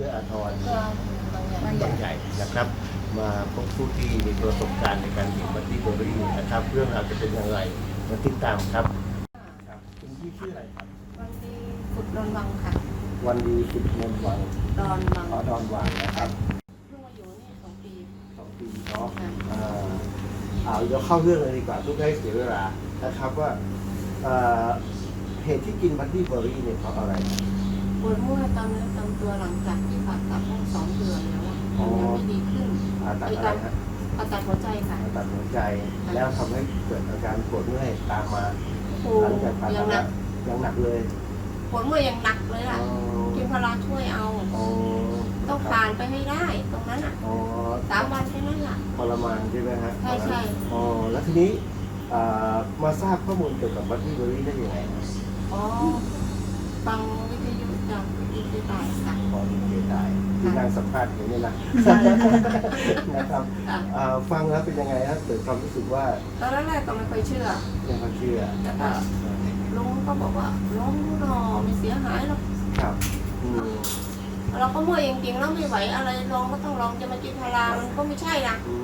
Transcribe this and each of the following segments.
อื้ออาทรก็บางอย่างบางใหญ่นะครับ มาพบผู้ที่มีประสบการณ์ในการดื่มบัตตี้เบอรี่นะครับ เรื่องราวจะเป็นอย่างไรมาติดตามครับครับคุณพี่ชื่ออะไรครับ วันที่ขุดดอนวังค่ะ วันดีสิบมนวังดอนวังขอดอนวังนะครับเพิ่งมาอยู่นี่สองปีสองปีเนาะค่ะอ่าเอาเดี๋ยวเข้าเรื่องเลยดีกว่าทุกให้เสียเวลานะครับว่าเอ่อเหตุที่กินบัตตี้เบอรี่เนี่ยเพราะอะไร ปวดเมื่อยตามเนื้อตามตัวหลังจากที่ผ่าตัดตั้งสองเดือนแล้วอะอ๋อยังไม่ดีขึ้นผ่าตัดอะไรฮะผ่าตัดหัวใจค่ะผ่าตัดหัวใจ แล้วทำให้เกิดอาการปวดเมื่อยตามมาโอ้หลังจากผ่ายัตังดหนัแล้วกยังหนักเลยปวดเมื่อยยังหนักเลยอ๋ล่ะอกินพาราช่วยเอา อ๋อต้องผ่านไปให้ได้ตรงนั้นอะอ๋อสามวันแค่นั้นล่ะ ทรมานใช่ไหมฮะใช่ใช่ อ๋อแล้วทีนี้อ่ามาทราบข้อมูลเกี่ยวกับบัตตี้เบอรี่ได้ยังไงฮะอ๋อ ฟังวิทยุจากวิทยุตายค่ะพอดีเจได้ที่นั่งสัมภาษณ์อย่างนี้นะ นะครับค่ะอ่าฟังแล้วเป็นยังไงฮะเกิดความรู้สึกว่าตอนแรกๆก็ไม่ค่อยเชื่อ ยังไม่เชื่อแต่ก็ลุงก็บอกว่าลองดูหน่อไม่เสียหายหรอกครับอืมเราก็เมื่อยจริงๆแล้วไม่ไหวอะไรลองก็ต้องลองจะมากินพารามันก็ไม่ใช่นะอื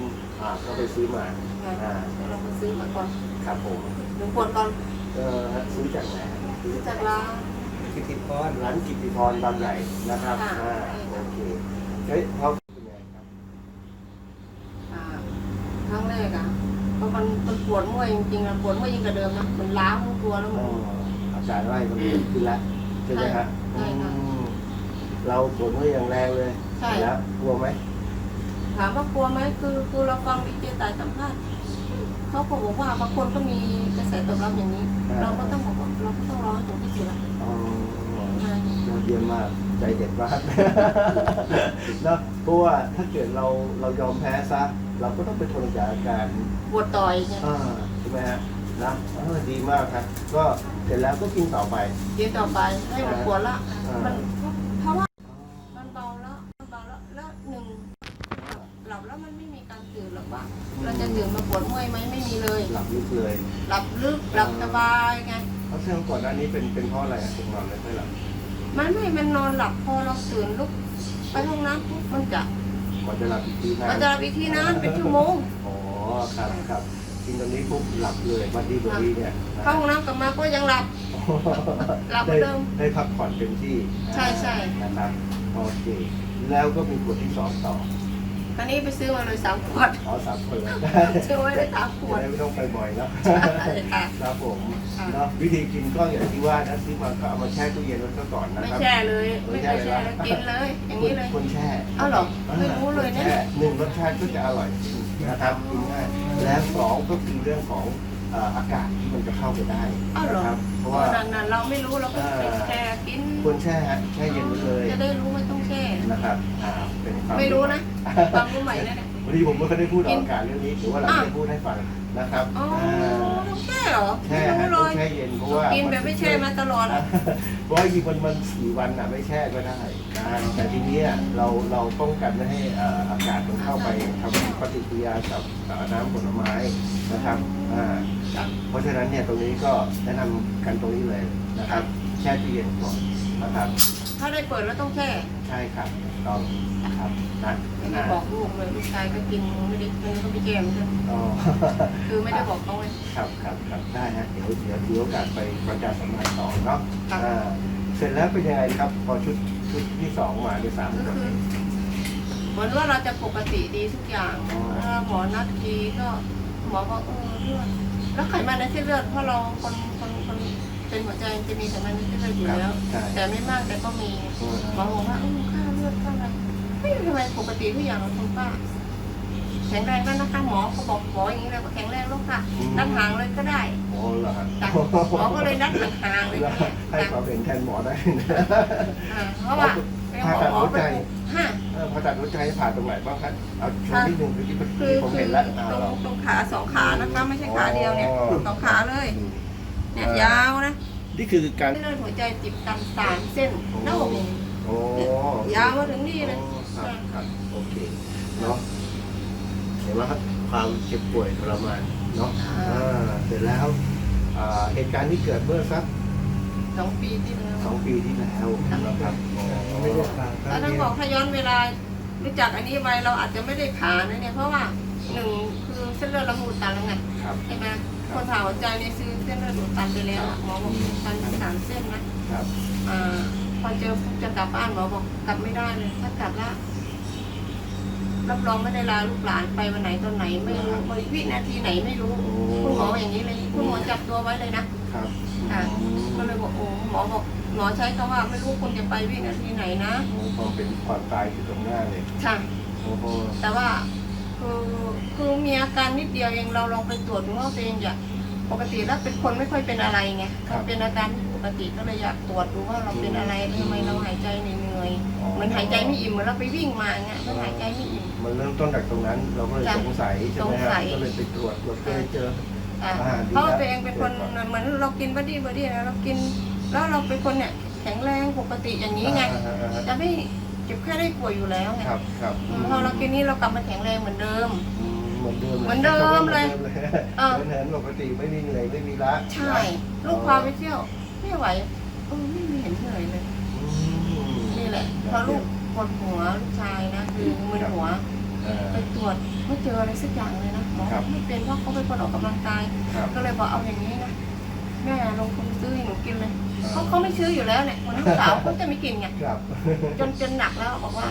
มอ่าก็ไปซื้อมาอ่าเดี๋ยวเราไปซื้อมาก่อนครับผมหนึ่งขวดก่อนเออฮะซื้อจากไหนฮะซื้อจากร้าน กิติพรร้านกิติพรบางใหญ่นะครับค่ะ อ่าโอเคเฮ้ยเขาเป็นไงครับอ่าครั้งแรกอะเพราะมันมันปวดเมื่อยจริงๆอะปวดเมื่อยยิ่งกว่าเดิมนะมันล้าทั้งตัวแล้วอ๋มัอน อาการไล่มันดีขึ้นแล้วใช่ไหมฮะใช่ค่ะอืมเราปวดเมื่อยอย่างแรงเลยใช่ แล้วกลัวไหมถามว่ากลัวไหมคือคือเราฟังดีเจตายสัมภาษณ์เขาก็บอกว่าบางคนก็มีกระแสตอบรับอย่างนี้ เราก็ต้องบอกว่าเราก็ต้องรอให้ถึงที่สุดอะอ๋อใช่ยอด เยี่ยมมากใจเด็ดมากเนอะเพราะว่าถ้าเกิดเราเรายอมแพ้ซะเราก็ต้องไปทนกับอาการปวดต่อยไงอ่าใช่ไหมฮะนะเออดีมากครับ ก็เสร็จแล้วก็กินต่อไป เดี๋ยวต่อไปให้มันปวดละอ่ามั มันเพราะว่ามันเบาแล้วมันเบาแล้วแล้วหนึ่งหลับแล้วมันไม่มีการตื่นหรอกว่าเราจะตื่นมาปวดเมื่อยไหมไม่มีเลย หลับลึกเลยหลับลึกหลับสบายไง เพราะเรื่องก่อนหน้านี้เป็นเป็นเพราะอะไรอะถึงนอนไม่ค่อยหลับ มันไม่มันนอนหลับพอเราตื่นลุกไปห้องน้ำปุ๊บมันจะมันจะหลับอีกทีนะมันจะหลับอีกทีนานเป็นชั่วโมงอ๋อครับครับกินตรงนี้ปุ๊บหลับเลยบัดดี้เบอรี่เนี่ยนะเข้าห้องน้ำกลับมาก็ยังหลับหลับเหมือนเดิมได้พักผ่อนเต็มที่ ใช่ใช่นะครับโอเคแล้วก็มีขวดที่สองต่อ อันนี้ไปซื้อมาเลยสามขวดเอาสามขวดเลยซื้อไว้ได้สามขวดจะได้ไม่ต้องไปบ่อยนะใช่ค่ะ ครับผมค่ะเนาะวิธีกินก็อย่างที่ว่านะซื้อมาก็เอามาแช่ตู้เย็นไว้ซะก่อนนะไม่ครับ แช่เลย ไม่เคยแช่เลยกินเลย อย่างนี้เลย คนแช่อ้าวเหรอไม่รู้เลยเนี่ยแช่หนึ่งรสชาติก็จะอร่อยนะครับกินง่ายและสองก็คือเรื่องของเอ่ออากาศที่มันจะเข้าไปได้อ้าวเหรอนะครับเพราะว่า นั่นๆเราไม่รู้เราก็ไปแช่กินควรแช่ฮะแช่เย็นไว้เลย จะได้รู้ไม่ต้องแช่นะ ครับอ่าเป็นความไม่รู้นะความรู้ใหม่นะเนี่ย วันนี้ผมไม่เคยได้พูดออกอากาศเรื่องนี้หรือว่าเราจะพูดให้ฟังนะครับอ๋อต้องแช่เหรอแช่ไม่ฮะรู้ต้เลองยแช่เย็นเพราะว่ากินแบบไม่แช่มาตลอดเพราะว่าจริงๆมันมันสี่วันอะไม่แช่ก็ได้นะแต่ทีเนี้ยเราเราป้องกันไม่ให้เอ่ออากาศมันเข้าไปทำปฏิกิริยากับเอ่อน้ำผลไม้นะครับอ่า เพราะฉะนั้นเนี่ยตรงนี้ก็แนะนำกันตรงนี้เลยนะครับ แช่ตู้เย็นก่อนนะครับ ถ้าได้เปิดแล้วต้องแช่ ใช่ครับ ต้องนะครับนะไม่ได้บอกลูกเลยลูกชายก็กินไม่ได้กินก็ไปแก้มนอ๋อคือไม่ได้บอกเขาเลยครับครับครับได้ฮะเดี๋ยวเดี๋ยวถือโอกาสไปประกาศสัมพันธ์ต่อเนาะครับอ่าเสร็จแล้วเป็นยังไงครับ พอชุดชุดที่สองมาในสามก็คนคือเหมือนว่าเราจะปกติดีทุกอย่างอ๋อถ้าหมอนัดทีก็หมอบอกเออเลือดแล้วไขมันในเส้นเลือดเพราะเราคนคนคนเป็นหัวใจจะมีไขมันในเส้นเลือดอยู่แล้วใช่แต่ไม่มากแต่ก็มีอืมหมอบอกว่าเออค่าเลือดค่าอะไรไม่ทำไมปกติทุกอย่างของคุณป้าแข็งแรงแล้วนะคะหมอเขาบอกหมออย่างนี้เลยว่าแข็งแรงแล้วค่ะนัดห่างเลยก็ได้โอ้เหรอฮะจ้ะหมอก็เลยนัดห่างๆเลยแล้วค่ะให้ความเห็นแทนหมอได้นะ อ่าเพราะว่าเป็นหมอหมอไปปลูกห้าเออผ่าตัดหัวใจผ่าตรงไหนบ้างครับเอาโชว์นิดนึงเมื่อกี้เมื่อคืกี้อผมคืเห็อนแล้วตอ่ารงเรา ตรงขาสองขานะคะไม่ใช่ขาเดียวเนี่ยอ๋อ สองขาเลยเนี่ยยาวนะนี่คือการเลือดหัวใจติดตามสามเส้นหน้าอก โอ้ยาวมาถึงนี่เลยครับครับโอเคเนาะเห็นไหมครับความเจ็บป่วยทรมานเนาะอ่าอ่าเสร็จแล้วอ่าเหตุการณ์ที่เกิดเมื่อสักสองปีที่แล้วสองปีที่แล้วนะครับอ๋อไม่ได้ผ่าครั้แล้วงต้องเดียบวอกถ้าย้อนเวลารู้จักอันนี้ไปเราอาจจะไม่ได้ผ่านะเนี่ยเพราะว่าหนึ่งคือเส้นเลือดเราอุดตันแล้วไงครับใช่ไหมคนผ่าหัวใจเนี่ยซื้อเส้นเลือดอุดตันไปแล้วอะหมอบอกอุดตันถึงสามเส้นนะครับ อ่าพอเจอปุ๊บจะกลับบ้านหมอบอกกลับไม่ได้เลย ถ้ากลับละรับรองไม่ได้ลาลูกหลานไปวันไหนตอนไหนไม่รู้วินาทีไหนไม่รู้คุณหมออย่างนี้เลยคุณหมอจับตัวไว้เลยนะครับอ่าก็เลยบอกโอ้หมอบอกหมอใช้คำว่าไม่รู้คุณจะไปวินาทีไหนนะโอ้ความเป็นความตายอยู่ตรงหน้าเลยค่ะโอ้โหแต่ว่าคือคือมีอาการนิดเดียวเองเราลองไปตรวจดูว่าตัวเองอยากปกติแล้วเป็นคนไม่ค่อยเป็นอะไรไงมันเป็นอาการ ปกติก็เลยอยากตรวจดูว่าเราเป็นอะไรทำไมเราหายใจเหนื่อยๆเหมันหายใจไม่อิ่มเหมือนเราไปวิ่งมาเงี้ยมันหายใจไม่อิ่ม มันเริ่มต้นจากตรงนั้น เราก็เลยจ้ะสงสัยใช่ไหมคสงสัรับยก็เลยไปตรวจตรวจก็เลยเจออะอ่าดีเพราะว่าแล้วตัวเองเป็นคนเหมือนเรากินบอดี้บอดี้นะเรากิน แล้วเราเป็นคนเนี่ยแข็งแรงปกติอย่างนี้ไงอ่าอ่าอ่าจะไม่เจ็บแค่ได้ป่วยอยู่แล้วไงครับครับอืมพอเรากินนี้เรากลับมาแข็งแรงเหมือนเดิมอืมเหมือนเดิมเหมือนเดิมเลยหมือนเออเดิมเลยเหมือนเหินปกติไม่มีเหนื่อยไม่มีละใช่ ลูกพาไปเที่ยว ไม่ไหวเออไม่เห็นเหนื่อยเลยอืมนี่แหละพอลูกปวดหัวลูกชายนะคือมึนหัวอ่าไปตรวจไม่เจออะไรสักอย่างเลยนะหมอครับไม่เป็นเพราะเขาเป็นคนออกกำลังกาย ครับก็เลยบอกเอาอย่างนี้นะแม่ลงทุนซื้อให้หนูกินเลยเขาเขาไม่ซื้ออยู่แล้วเนี่ยคนลูกสาวเขาจะไม่กินไงครับจนจนหนักแล้วบอกว่า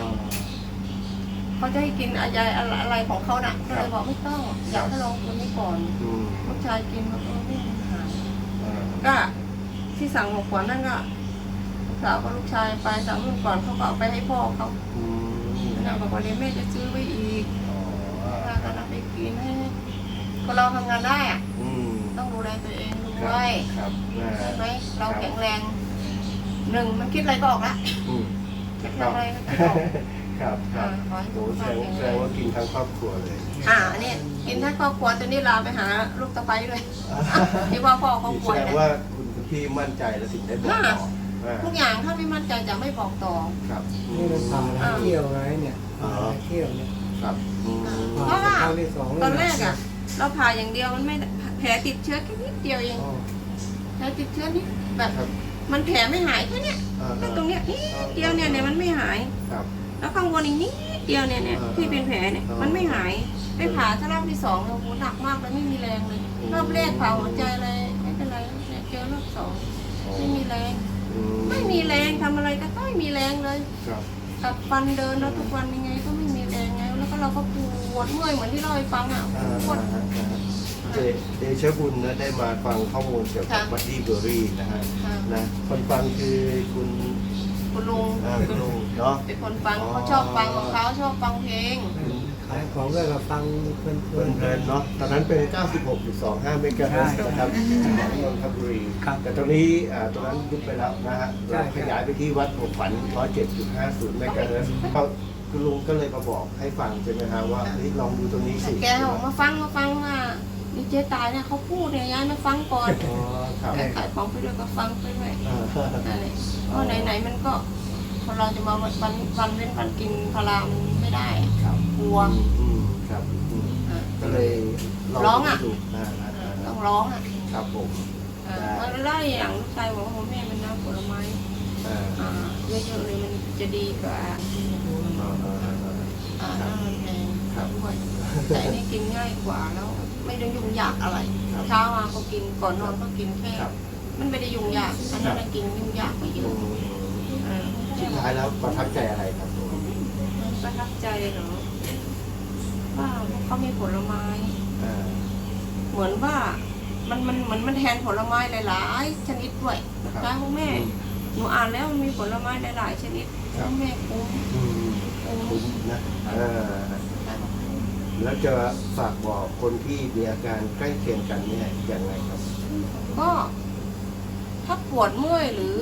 เขาจะให้กินอะไรอะไรอะไรของเขาน่ะก็เลยบอกไม่ต้องอยากให้ลองตัวนี้ก่อนอืมลูกชายกินบอกเออไม่มีปัญหาอ่าก็ ที่สั่งหกขวดนั่นก็ลูกสาวกับลูกชายไปสั่งรุ่นก่อนเขาก็เอาไปให้พ่อเขาอืมนางบอกว่าเดี๋ยวแม่จะซื้อไว้อีกอ๋อถ้าก็นำไปกินให้ก็เราทำงานได้อะอืมต้องดูแลตัวเองคด้รับวยครับอ่าใช่ไหมเราแข็งแรงหนึ่งมันคิดอะไรก็ออกละอืมคิดอะไรก็ออกครับคอ่ารับขอให้โอ้ทุกแสคดนงแข็งแสแรดงงว่ากินทั้งครอบครัวเลยอ่าเนี่ยกินทั้งครอบครัวตอนนี้ลาไปหาลูกตะไคร้ด้วยที่ว่าพ่อเขาป่วยแสดงนะว่า คุณคุณพี่มั่นใจแล้วถึงได้บอกต่ออ่าทุกอย่างถ้าไม่มั่นใจจะไม่บอกต่อ ครับนี่มันผ่าหลายเที่ยวไงเนี่ยผ่าหลายเที่ยวเนี่ยครับอืมผ่าครั้งที่สองตอนแรกอะ เราผ่าอย่างเดียวมันไม่แผลติดเชื้อแค่นิดเดียวเองอ๋อแผลติดเชื้อนิดแบบครับมันแผลไม่หายแค่เนี้ยอ่าแค่ตรงเนี้ยนิดเดียวเนี่ยเนี่ยมันไม่หาย ครับ แล้วข้างบนอีกนิดเดียวเนี่ยเนี่ยอ่าที่เป็นแผลเนี่ยอ่ามัมันไม่หายไปผ่าถ้ารอบที่สองโอ้โหหนักมากเลยไม่มีแรงเลยอืมรอบแรกผ่าหัวใจเลย สองไม่มีแรง อืไม่มีแรงทำอะไรก็ไม่มีแรงเลยครับกัดฟันเดินแล้วทุกวันยังไงก็ไม่มีแรงไง แล้วก็เราก็ปวดเมื่อยเหมือนที่เราให้ฟังอะอ่าปวดอ่าอ่าเดเดชะบุญนะได้มาฟังข้อมูลเกี่ยวกับค่ะบัดดี้เบอรี่นะฮะค่ะ นะคนฟังคือคุณคุณลุงอ่าคุณลุงเนาะ เป็นคนฟังอ๋อเขาชอบฟังของเขาชอบฟังเพลง ขายของก็เราฟังเพลินเพลินๆเนาะ ตอนนั้นเป็น 96.25 เมกะเฮิรตซ์นะครับของนนทบุรี ครับแต่ตอนนี้อ่าตรงนั้นยุบไปแล้วนะฮะใช่เราขยายไปที่วัดหกฝัน 107.50 เมกะเฮิรตซ์เขาคุณลุงก็เลยมาบอกให้ฟังใช่ไหมฮะว่าเฮ้ยลองดูตรงนี้สิแกบอกมาฟังมาฟังว่าดีเจตายเนี่ยเขาพูดเนี่ยย้ายมาฟังก่อนอ๋อครับแกขายของไปด้วยก็ฟังไปด้วยอ่านั่นแหละเพราะไหนๆมันก็พอเราจะมาวันวันเว้นวันกินพารามนไม่ได้ ครับ กลัวอืมครับอืมอะ ก็เลยร้องอะดูอ่าอ่าอ่าอ่าต้องร้องอะครับผมอ่าแล้วไล่อย่างลูกชายบอกว่าโอ้แม่มันน้ำผลไม้อ่าอ่าเยอะๆเลยมันจะดีกว่าอ่าอ่าอ่าอ่า อ่าน้ำมันแพงครับด้วยแต่อันนี้กินง่ายกว่าแล้วไม่ได้ยุ่งยากอะไร ครับเช้ามาก็กินก่อนนอนก็กินแค่ครับ มันไม่ได้ยุ่งยากอันนั้นนะกินยุ่งยากไปเยอือะมอ่าสุดท้ายแล้วประทับใจอะไรครับประทับใจเหรอ ว่าเขามีผลไม้ อ่าเหมือนว่ามันมันเหมือนมันแทนผลไม้หลายๆ ชนิดด้วยครับใช่คุณแม่ หนูอ่านแล้วมันมีผลไม้หลายๆ ชนิดครับแม่คุ้มอืมคุ้มคุ้มนะอ่าแล้วจะฝากบอกคนที่มีอาการใกล้เคียงกันเนี่ยยังไงครับ ก็ ถ้าปวดเมื่อยหรือ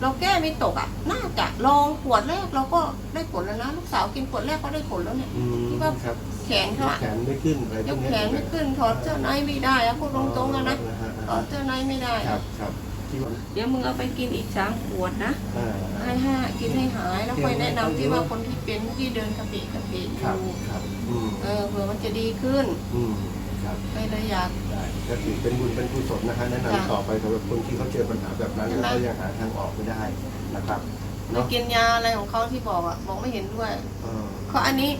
เราแก้ไม่ตกอะ น่าจะลองขวดแรกเราก็ได้ผลแล้วนะ ลูกสาวกินขวดแรกก็ได้ผลแล้วเนี่ยอืมที่ว่าครับแขนเขาอะแขนไม่ขึ้นอะไรพยวกกเนี้แขนไม่ขึ้นถอดเสื้อในไม่ได้อะพูดตรงๆอะนะอ่าฮถอดเสื้อในไม่ได้ ครับครับที่ว่าเดี๋ยวมึงเอาไปกินอีกสามขวดนะอ่า ให้ห้ากินให้หายแล้วค่อยแนะนำที่ว่าคนที่เป็นที่เดินกระปิกระปิครับดูครับอืมเออเผื่อมันจะดีขึ้น อืมครับครับ ไม่ได้อยาก ได้ก็ถือเป็นบุญเป็นกุศลนะฮะแนะค่ะนำต่อไปสำหรับคนที่เขาเจอปัญหาแบบนั้นใช่ไหมแล้วก็ยังหาทางออกไม่ได้นะครับไม่เนาะกินยาอะไรของเขาที่บอกอะบอกไม่เห็นด้วย เออเพราะอันนี้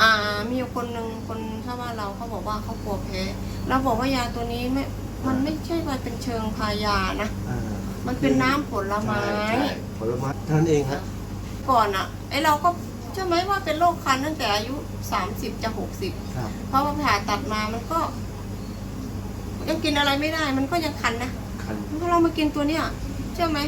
อ่า มีอยู่คนหนึ่งคนชาวบ้านเราเขาบอกว่าเขากลัวแพ้เราบอกว่ายาตัวนี้ไม่ มันไม่ใช่ว่าเป็นเชิงพายานะ อ่ามันเป็นน้ำผลไม้ ใช่ใช่ผลไม้เท่านั้นเองฮะ ก่อนอะไอเราก็ ใช่ไหมว่าเป็นโรคคันตั้งแต่อายุ30จะ60ครับ เพราะว่าผ่าตัดมามันก็ยังกินอะไรไม่ได้ มันก็ยังคันนะคันพอเรามากินตัวเนี้ยใช่ไหม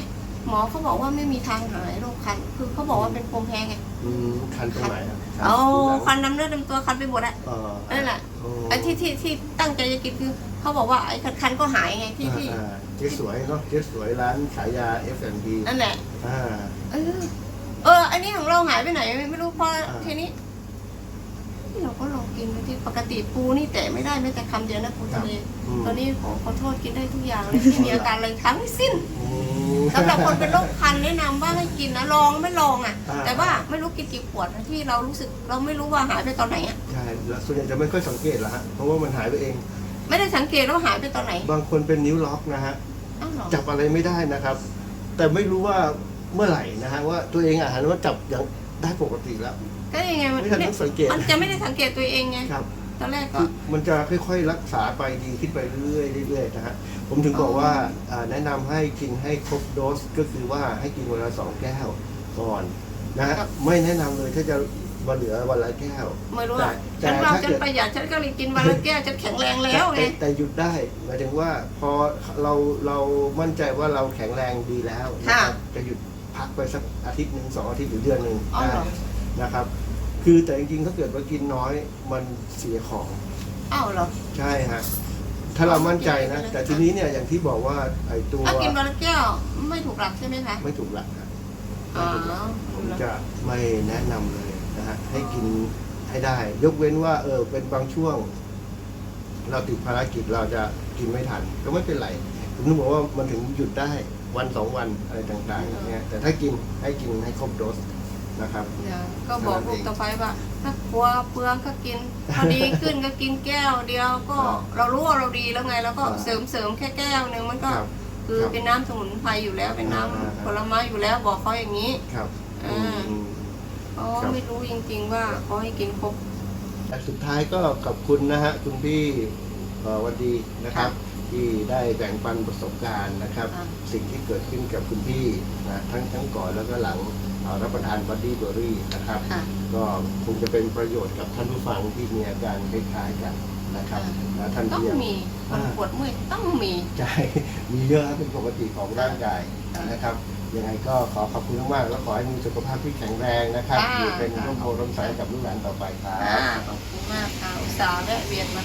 หมอเขาบอกว่าไม่มีทางหายโรคคัน คือเขาบอกว่าเป็นภูมิแพ้ไงอืมคันตรงไหนอะเอาคัคันนน้ำเลือดเต็มตัวคันไปหมดอะเออนั่นแหละโอ้ไอ้ที่ที่ที่ตั้งใจจะกินคือเขาบอกว่าไอ้คันๆก็หายไงที่ที่อ่าเจ๊สวยเนาะเจ๊สวยร้านขายยา F&B นั่นแหละ อ่า เออเอออันนี้ ของเราหายไปไหนไม่รู้เพราะอ่าทีนี้เราก็ลองกินดูที่ปกติปูนี่แต่ไม่ได้แม้แต่คำเดียวนะปูทะเลอืมตอนนี้ขอขอโทษกินได้ทุกอย่างเลยไม่มีอาการอะไรทั้งสิ้นอืมสำหรับคนเป็นโรคคันแนะนำว่าให้กินนะลองไม่ลองอะอ่าแต่ว่าไม่รู้กินกี่ขวดนะที่เรารู้สึกเราไม่รู้ว่าหายไปตอนไหนอะใช่แล้วส่วนใหญ่จะไม่ค่อยสังเกตหรอกฮะเพราะว่ามันหายไปเอง ไม่ได้สังเกตว่าหายไปตอนไหน บางคนเป็นนิ้วล็อกนะฮะอ้าวเหรอจับอะไรไม่ได้นะครับ แต่ไม่รู้ว่า เมื่อไหร่นะฮะว่าตัวเองอะหันว่าจับอย่างได้ปกติแล้ว ก็ยังไงมันไม่ทันต้องสังเกต มันจะไม่ได้สังเกตตัวเองไงครับ ตอนแรกก็คือมันจะค่อยๆรักษาไปดีขึ้นไปเรื่อยๆเรื่อยๆนะฮะผมถึงบอกว่าอ่าแนะนำให้กินให้ครบโดสก็คือว่าให้กินวันละสองแก้วก่อนนะฮะไม่แนะนำเลยถ้าจะมาเหลือวันละแก้วไม่รู้อะแต่ฉันว่าถ้าฉันเกิดประหยัดฉันก็เลยกินวันละแก้วฉันแข็งแรงแล้วไงต่แต่หยุดได้หมายถึงว่าพอเราเรามั่นใจว่าเราแข็งแรงดีแล้วนะครับจะหยุด พักไปสักอาทิตย์หนึ่งสองอาทิตย์หรือเดือนหนึ่งอ๋อได้เหรอ นะครับ คือแต่จริงๆถ้าเกิดว่ากินน้อยมันเสียของ อ้าวเหรอ ใช่ฮะ ถ้าเรามั่นใจนะอ๋อแต่ทีนี้เนี่ยอย่างที่บอกว่าไอ้ตัวถ้ากินวันละแก้วไม่ถูกหลักใช่ไหมคะ ไม่ถูกหลักนะอ๋ไม่อถูกหลักผมจะไม่แนะนำเลยนะฮะ ให้กินให้ได้ ยกเว้นว่า เออ เป็นบางช่วง เราติดภารกิจเราจะกินไม่ทัน ก็ไม่เป็นไรผมนึกบอกว่ามันถึงหยุดได้ วันสองวันอะไรต่างๆอย่างเงี้ยแต่ถ้ากินให้กินให้ครบโดสนะครับเดี๋ยวก็บอกลูกต่อไปว่า ถ้ากลัวเปลืองก็กินพอดีขึ้นก็กินแก้วเดียวก็ครับเรารู้ว่าเราดีแล้วไงแล้วก็ครับเสริมเสริมแค่แก้วหนึ่งมันก็ครับคือครับเป็นน้ำสมุนไพรอยู่แล้วเป็นน้ำอ่าผลไม้อยู่แล้วบอกเขาอย่างนี้ครับอ่าอืมอ๋อครับไม่รู้จริง ๆ ว่าเขาให้กินครบแต่สุดท้ายก็ขอบคุณนะฮะคุณพี่เอ่อวันดีนะครับ ที่ได้แบ่งปันประสบการณ์นะครับค่ะ สิ่งที่เกิดขึ้นกับคุณพี่นะทั้งทั้งก่อนแล้วก็หลังเอ่อรับประทานบัดดี้เบอรี่นะครับ ค่ะ ก็คงจะเป็นประโยชน์กับท่านผู้ฟังที่มีอาการคล้ายๆกันนะครับค่ะ และท่านต้องที่ยัง มีคนอ่าปวดเมื่อยต้องมีใช่ มีเยอะเป็นปกติของร่างกายค่ะนะครับ ยังไงก็ขอขอบคุณมากๆแล้วขอให้มีสุขภาพที่แข็งแรงนะครับค่ะอยู่เป็นร่มโพร่มใสกับลูกหลานต่อไปครับอ่าขอบคุณมากค่ะอุตส่าห์แวะเวียนมา